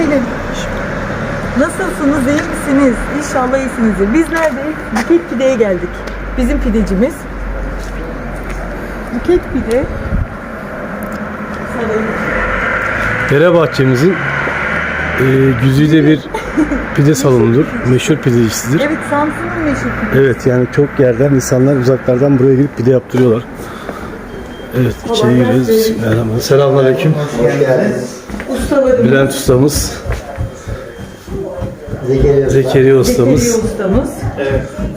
benim. Nasılsınız? iyi misiniz? İnşallah iyisinizdir. Biz neredeyiz? Buket Pide'ye geldik. Bizim pidecimiz. Buket Pide. Dere bahçemizin e, güzide bir pide salonudur. Meşhur pidecisidir. Evet Samsun'un meşhur pide. Evet yani çok yerden insanlar uzaklardan buraya gelip pide yaptırıyorlar. Evet içeri giriyoruz. Merhaba. Selamünaleyküm. Ustaları. Bülent ustamız, Zekeriya Usta. Zekeriya ustamız. Zekeriya ustamız.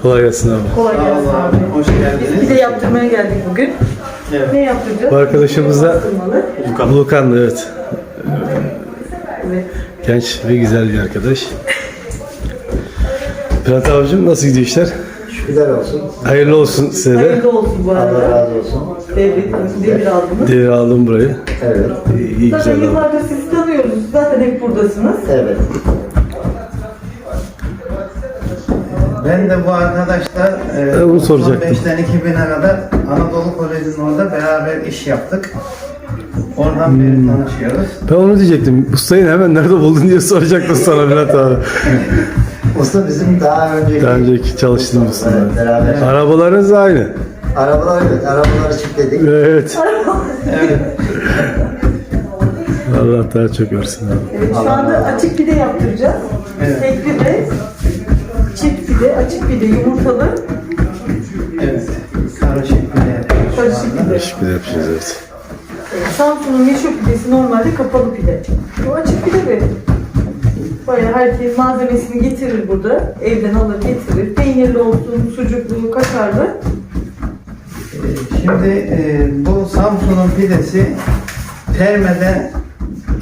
Kolay gelsin abi. Kolay gelsin abi. Hoş Biz geldiniz. pide yaptırmaya geldik bugün. Evet. Ne yaptıracağız? Bu arkadaşımız da Bastırmalı. Lukan evet. Evet. Genç ve güzel bir arkadaş. Bülent abicim nasıl gidiyor işler? Şükürler olsun. Hayırlı olsun size de. Hayırlı olsun bu Allah arada. razı olsun. Devlet, devir aldınız. Devir aldım burayı. Evet. İyi, iyi güzel abi. yıllardır sizi tanıyoruz. Zaten hep buradasınız. Evet. Ben de bu arkadaşla e, Ben bunu soracaktım. 95'ten 2000'e kadar Anadolu Koleji'nin orada beraber iş yaptık. Oradan Hmm. beri tanışıyoruz. Ben onu diyecektim. Ustayı hemen nerede buldun diye soracaktım sana Bülent abi. Usta bizim daha önceki... Daha önceki çalıştığımız usta. Evet, beraber. Arabalarınız da aynı. Arabalar evet, arabaları çiftledik. Evet. Evet. Allah daha çok versin abi. Evet, şu anda açık pide yaptıracağız. Evet. Tekli ve çift pide, açık pide, yumurtalı, evet. Karışık yapıyoruz şu karışık pide. Teşekkür yapacağız evet. Samsun'un meşhur pidesi normalde kapalı pide. Bu açık pide be. Bayağı herkes malzemesini getirir burada. Evden alır getirir. Peynirli olsun, sucuklu, kaşarlı. E, Şimdi e, bu Samsun'un pidesi Terme'den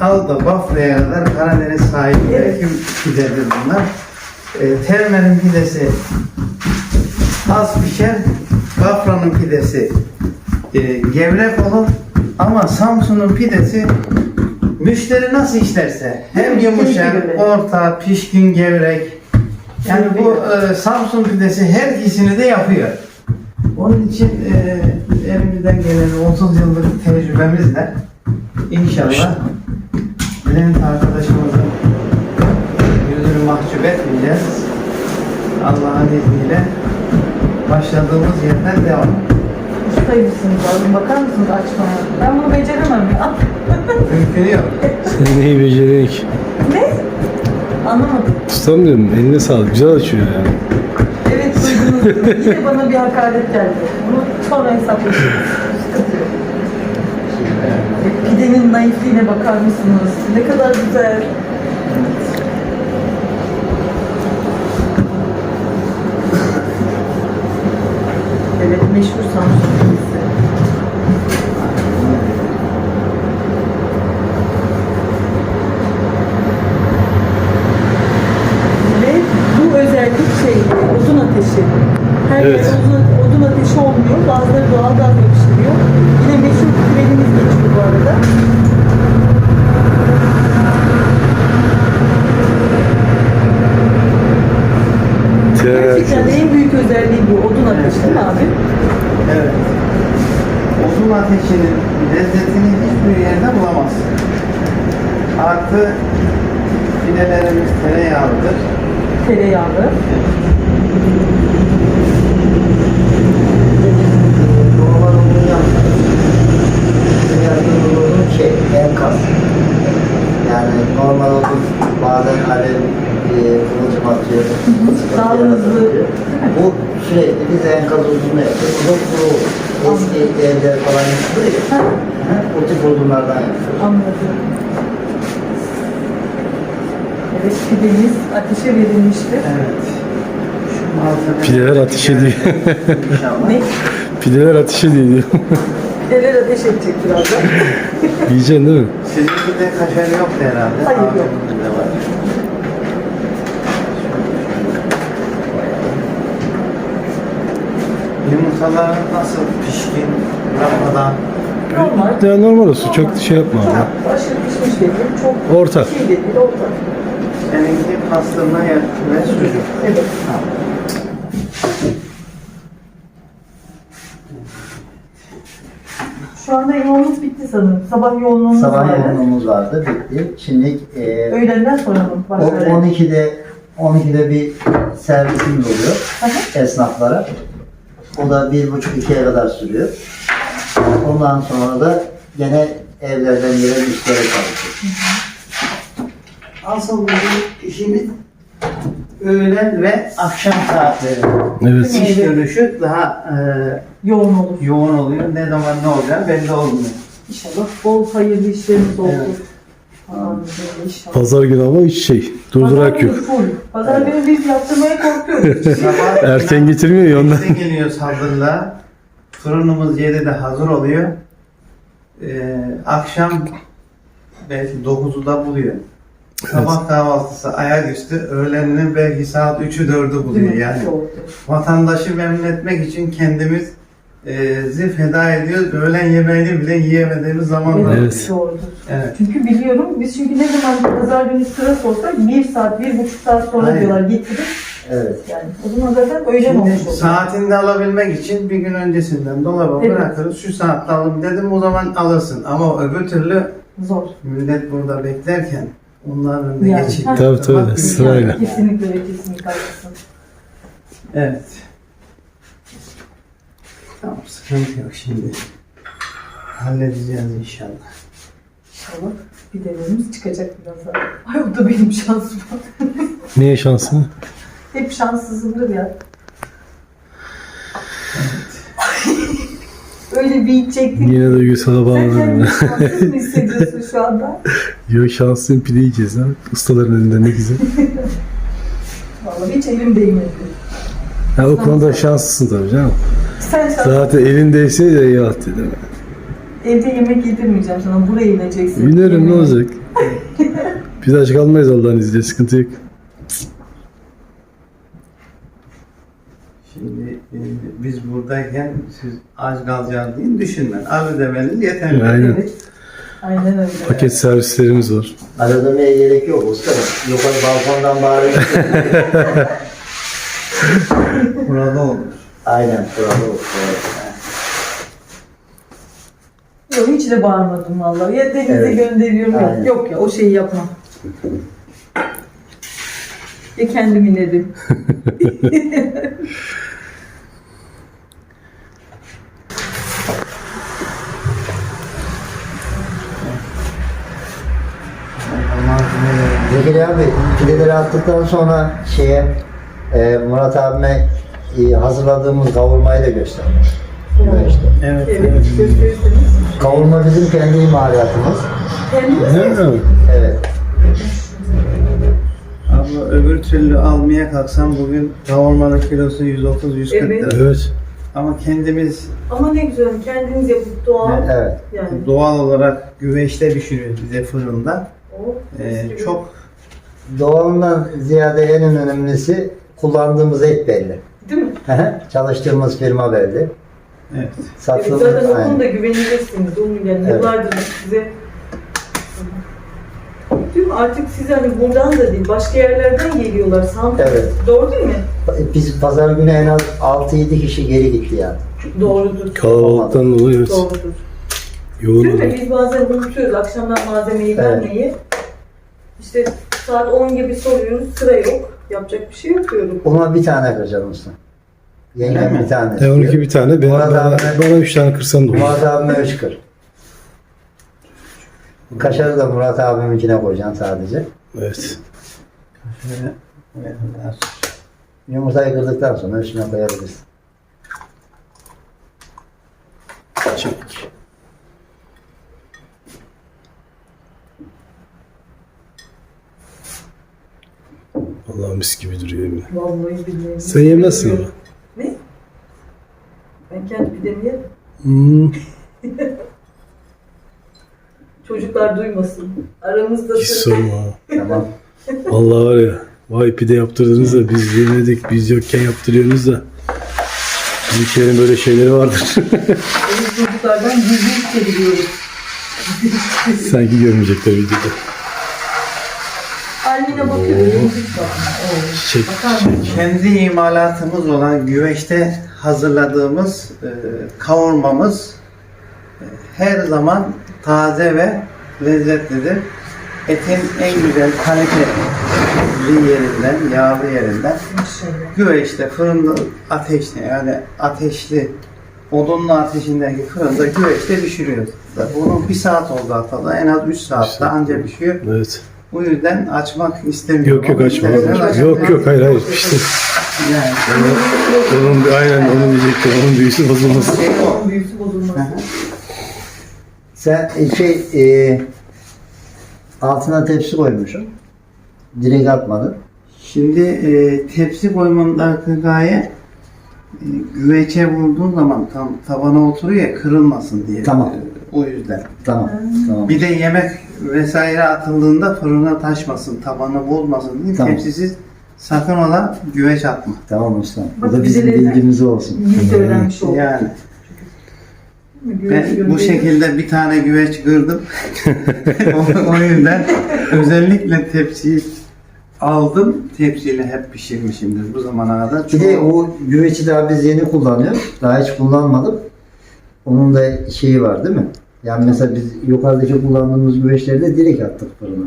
al da Bafra'ya kadar Karadeniz sahilindeki pidedir bunlar. E, Terme'nin pidesi az pişer, Bafra'nın pidesi e, gevrek olur ama Samsun'un pidesi müşteri nasıl isterse hem yumuşak, orta, pişkin, gevrek. Yani bu e, Samsun pidesi her ikisini de yapıyor. Onun için e, elimizden gelen 30 yıllık tecrübemizle inşallah Bülent arkadaşımızın yüzünü mahcup etmeyeceğiz. Allah'ın izniyle başladığımız yerden devam. Ustaymışsınız abi. Bakar mısınız açmaya? Ben bunu beceremem ya. Mümkün yok. Sen neyi beceririk? ne? Anlamadım. Ustam diyorum eline sağlık. Güzel açıyor yani. Evet duydunuz. Yine bana bir hakaret geldi. Bunu sonra hesaplaşırız. Sıkıntı yok. Pidenin naifliğine bakar mısınız? Ne kadar güzel. Evet meşhur Samsun pidesi. Ve bu özellik şey, odun ateşi. Her Evet. yer odun, odun ateşi olmuyor. Bazıları doğal gaz yapıştırıyor. Yine meşhur küvelimiz geçiyor bu arada. Gerçekten de en büyük özelliği bu. Odun ateşi değil mi abi? Evet. Odun ateşinin lezzetini hiçbir yerde bulamazsın. Artı pidelerimiz tereyağlıdır. Tereyağlı. Şey, enkaz. Yani normal odun bazen alev e, kıvılcım atıyor. Daha hızlı. Bu sürekli biz enkaz odunu yapıyoruz. Bu bu eski evler falan yapılıyor O tip odunlardan yapıyoruz. anladım. Evet pidemiz ateşe verilmiştir. Evet. Pideler ateş ediyor. İnşallah. Ne? Pideler ateş ediyor diyor. Pideler ateş edecek birazdan. Yiyeceksin değil mi? Sizinkide kaşar yok herhalde. Hayır, yok. Yumurtalar nasıl pişkin, yapmadan Normal. Ya normal olsun. Çok şey yapma abi. Aşırı pişmiş değil. Çok Orta. şey değil. Orta. Seninki pastırma ve sucuk. Evet. Şu anda yoğunluk bitti sanırım. Sabah yoğunluğumuz Sabah vardı. yoğunluğumuz vardı, bitti. Şimdi e, Öğlenden sonra mı o- başladı? 12'de 12'de bir servisimiz oluyor Aha. esnaflara. O da bir buçuk ikiye kadar sürüyor. Ondan sonra da gene evlerden gelen müşteri çalışıyor. Asıl bizim işimiz öğlen ve akşam saatleri. Evet. İş dönüşü daha e, Yoğun olur. yoğun oluyor. Ne zaman ne olacağı belli olmuyor. İnşallah bol hayırlı işlerimiz olur. Evet. Amin inşallah. Pazar günü ama hiç şey. Durdurak Pazar yok. full. Pazar günü biz yaptırmaya korkuyoruz. Sabah Erken getirmiyor ya ondan. Bize geliyoruz hazırla. Fırınımız 7'de hazır oluyor. Ee, akşam belki 9'u da buluyor. Sabah kahvaltısı ayaküstü, öğleninin belki saat 3'ü 4'ü buluyor yani. Vatandaşı memnun etmek için kendimiz e, zi feda ediyoruz. Öğlen yemeğini bile yiyemediğimiz zaman var. Evet. Doğrudur. Evet. Çünkü biliyorum biz çünkü ne zaman pazar günü sıra sorsak bir saat, bir buçuk saat sonra Aynen. diyorlar getirin. Evet. Yani o zaman zaten öğlen Şimdi olmuş oluyor. saatinde alabilmek için bir gün öncesinden dolaba Evet. bırakırız. Şu saatte alın dedim o zaman alırsın. Ama öbür türlü Zor. Millet burada beklerken onların önüne Yani. geçip Tabii, tabii, mümkün. sırayla. Kesinlikle ve kesinlikle haklısın. Evet. Tamam sıkıntı yok şimdi. Halledeceğiz inşallah. İnşallah videolarımız çıkacak birazdan. Ay o da benim şansım. Niye şansın? Hep şanssızımdır ya. Öyle bir iç çektik. Yine duygusala Sen bağlanıyorum. kendini mı hissediyorsun şu anda? Yok şanslıyım pide yiyeceğiz ha. Ustaların önünde ne güzel. Vallahi hiç elim değmedi. Ha, o konuda şanslısın tabii canım. Sen şans... Zaten elindeyse de eyvallah dedim. Evde yemek yedirmeyeceğim sana. Buraya ineceksin. Biliyorum ne olacak. Biz aç kalmayız Allah'ın izniyle sıkıntı yok. Şimdi e, biz buradayken siz aç kalacağını değil düşünmen. Abi demeniz yeterli. Aynen. Aynen öyle. Paket servislerimiz var. Aradamaya gerek yok usta. Yukarı balkondan bağırıyor. Burada olur. Aynen. Bravo. Evet. Yok hiç de bağırmadım vallahi. Ya denize Evet. gönderiyorum. Yok, Aynen. yok ya o şeyi yapmam. Ya kendim inerim. Zekeri abi pideleri attıktan sonra şeye e, Murat abime e, hazırladığımız kavurmayı da göster. Şurada işte. Evet, Evet, evet. Kavurma bizim kendi imalatımız. Kendiniz mi? Ha, Evet. Abla öbür türlü almaya kalksam bugün kavurmanın kilosu 130-140 Evet. lira. Evet. Ama kendimiz Ama ne güzel kendiniz yapıp doğal. Evet. Yani. doğal olarak güveçte pişiriyoruz bize fırında. O, Ee, mis gibi. çok Doğalından ziyade en önemlisi kullandığımız et belli. Değil mi? Çalıştığımız firma belli. evet. Evet, Sattığımız zaten o konuda güvenilirsiniz. Onu yani Evet. yıllardır size Değil mi? Artık siz hani buradan da değil, başka yerlerden geliyorlar. Samsun. Evet. Doğru değil mi? Biz pazar günü en az 6-7 kişi geri gitti yani. Doğrudur. Kalabalıktan dolayı evet. Doğrudur. Yoğun Değil mi? Biz bazen unutuyoruz akşamdan malzemeyi Evet. vermeyi. İşte saat 10 gibi soruyoruz, sıra yok. Yapacak bir şey yok diyorum. Ona bir tane kıracağım usta. Yengem mi? bir tane. E istiyor. 12 bir tane. Bana, Murat bana, abi- bana 3 tane kırsan da olur. Murat abime 3 kır. Kaşarı da Murat abiminkine koyacaksın sadece. Evet. Yumurtayı kırdıktan sonra üstüne koyabilirsin. Çek. Allah mis gibi duruyor yemin. Vallahi billahi. Sen yemezsin ama. Ne? Ben kendi pidemi yerim. Hmm. Çocuklar duymasın. Aramızda Hiç sorma. Tamam. Vallahi var ya. Vay pide yaptırdınız da biz yemedik. Biz yokken yaptırıyorsunuz da. Bizimkilerin böyle şeyleri vardır. Biz çocuklardan gizli çeviriyoruz. Sanki görmeyecekler videoda. Almine bakıyor. Yemek bakmıyor. Çiçek, çiçek. Kendi imalatımız olan güveçte hazırladığımız e, kavurmamız her zaman taze ve lezzetlidir. Etin en güzel kaliteli yerinden, yağlı yerinden güveçte fırında ateşli yani ateşli odunlu ateşindeki fırında güveçte pişiriyoruz. Bunun bir saat oldu atalı. En az 3 saatte saat. anca pişiyor. Evet. Bu yüzden açmak istemiyorum. Yok yok açma. Yok yok hayır hayır. İşte Yani onun aynen onu diyecektim. Onun büyüsü bozulmasın. şey. Onun büyüsü bozulmaz. Sen e, şey e, altına tepsi koymuşsun. Direkt atmadın. Şimdi e, tepsi koymamdaki gaye e, güveçe vurduğun zaman tam tabana oturuyor ya kırılmasın diye. Tamam. E, o yüzden. Tamam. Tamam. Bir de yemek vesaire atıldığında fırına taşmasın, tabanı bozmasın diye Tamam. tepsisiz sakın ola güveç atma. Tamam usta. Bu da bizim bilgimiz olsun. İyi de öğrenmiş olduk. Yani ben bu şekilde bir tane güveç kırdım. o, o yüzden özellikle tepsiyi aldım. Tepsiyle hep pişirmişimdir bu zamana kadar. Bir de o güveci daha biz yeni kullanıyoruz. Daha hiç kullanmadım. Onun da şeyi var değil mi? Yani mesela biz yukarıdaki kullandığımız güveçleri de direkt attık fırına.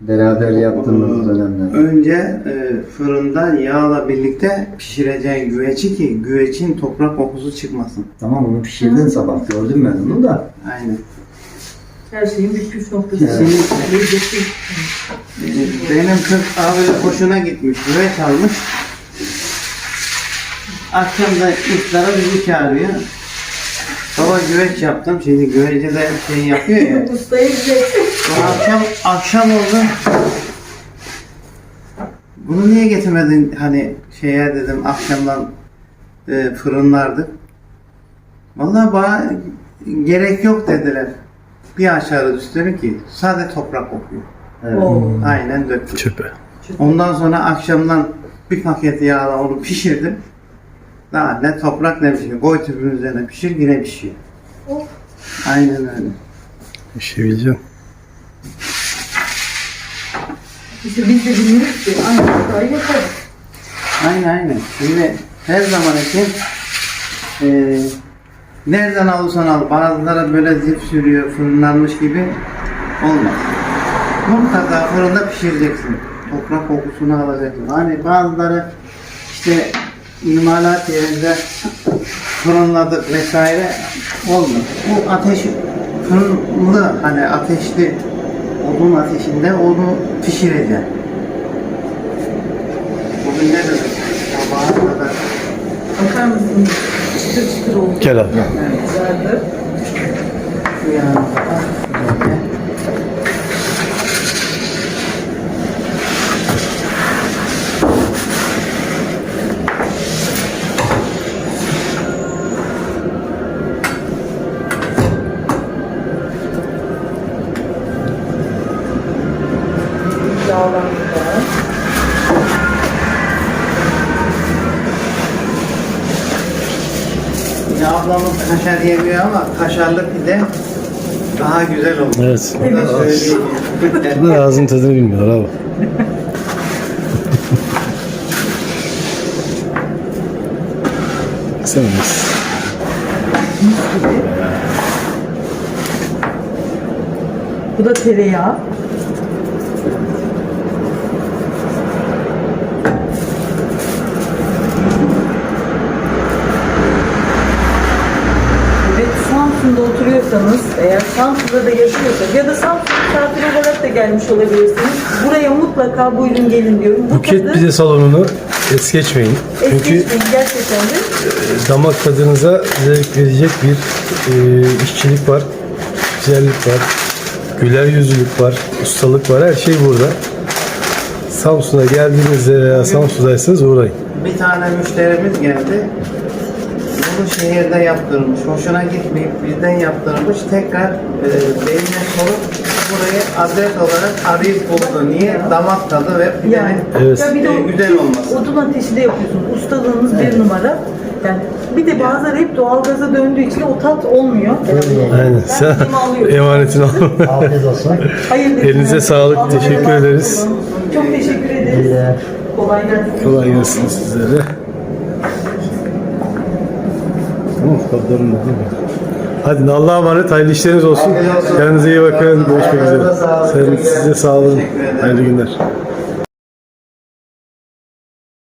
Beraber yaptığımız dönemler. Önce e, fırında yağla birlikte pişireceğin güveci ki güvecin toprak kokusu çıkmasın. Tamam onu pişirdin sabah gördüm ben onu da. Aynen. Her şeyin bir püf noktası. Evet. Lezzeti. E, Benim kız abi hoşuna gitmiş, güveç almış. Akşam da iftara bizi çağırıyor. Baba güveç yaptım. Şimdi güvece de şey yapıyor ya. Gidecek. Sonra akşam akşam oldu. Bunu niye getirmedin hani şeye dedim akşamdan e, fırınlardık. Vallahi bana gerek yok dediler. Bir aşağı üstleri ki sade toprak kokuyor. Evet. Aynen döktüm. Çöpe. Ondan sonra akşamdan bir paket yağla onu pişirdim. Daha ne toprak ne bir şey. Koy tüpün üzerine pişir yine pişiyor. Oh. Aynen öyle. Bir şey bileceğim. İşte biz de bilmiyoruz ki aynı hatayı yaparız. Aynen aynen. Şimdi her zaman için e, nereden alırsan al bazıları böyle zif sürüyor fırınlanmış gibi olmaz. Mutlaka fırında pişireceksin. Toprak kokusunu alacaksın. Hani bazıları işte imalat yerinde fırınladık vesaire olmaz. Bu ateş fırınlı hani ateşli odun ateşinde onu pişireceksin. Bugün ne demek? Sabaha kadar. Bakar mısın? Çıtır çıtır oldu. Gel abi. Güzeldi. Kadar. Böyle. Ablamız kaşar yemiyor ama kaşarlı pide daha güzel olur. Evet. Bunlar ağzın tadını bilmiyor abi. Sen. Bu da tereyağı. Eğer Samsun'da da yaşıyorsanız ya da Samsun misafir olarak da gelmiş olabilirsiniz. Buraya mutlaka buyurun gelin diyorum. Bu Buket tadı pide salonunu es geçmeyin. es Çünkü geçmeyin gerçekten de. damak tadınıza zevk verecek bir e, işçilik var, güzellik var, güler yüzlülük var, ustalık var, her şey burada. Samsun'a geldiğinizde veya Samsun'daysanız uğrayın. Bir tane müşterimiz geldi. Bunu şehirde yaptırmış. Hoşuna gitmeyip bizden yaptırmış. Tekrar e, beyine sorup burayı adres olarak arayıp buldu. Niye? Damak tadı ve pidenin Yani. Evet. Ya bir de e, o güzel olması. odun ateşinde yapıyorsun. Ustalığınız bir numara. Yani bir de bazıları hep doğalgaza döndüğü için o tat olmuyor. Aynen. Ben Sen elime alıyorum. emanetini al. Afiyet olsun. Hayırlı Elinize işler. sağlık, Allah teşekkür razı olsun. ederiz. Çok teşekkür ederiz. Kolay gelsin. Kolay gelsin sizlere. Da değil mi? Hadi Allah'a emanet. Hayırlı işleriniz olsun. Kendinize iyi bakın. Görüşmek üzere. Sen, size sağ olun. Hayırlı günler.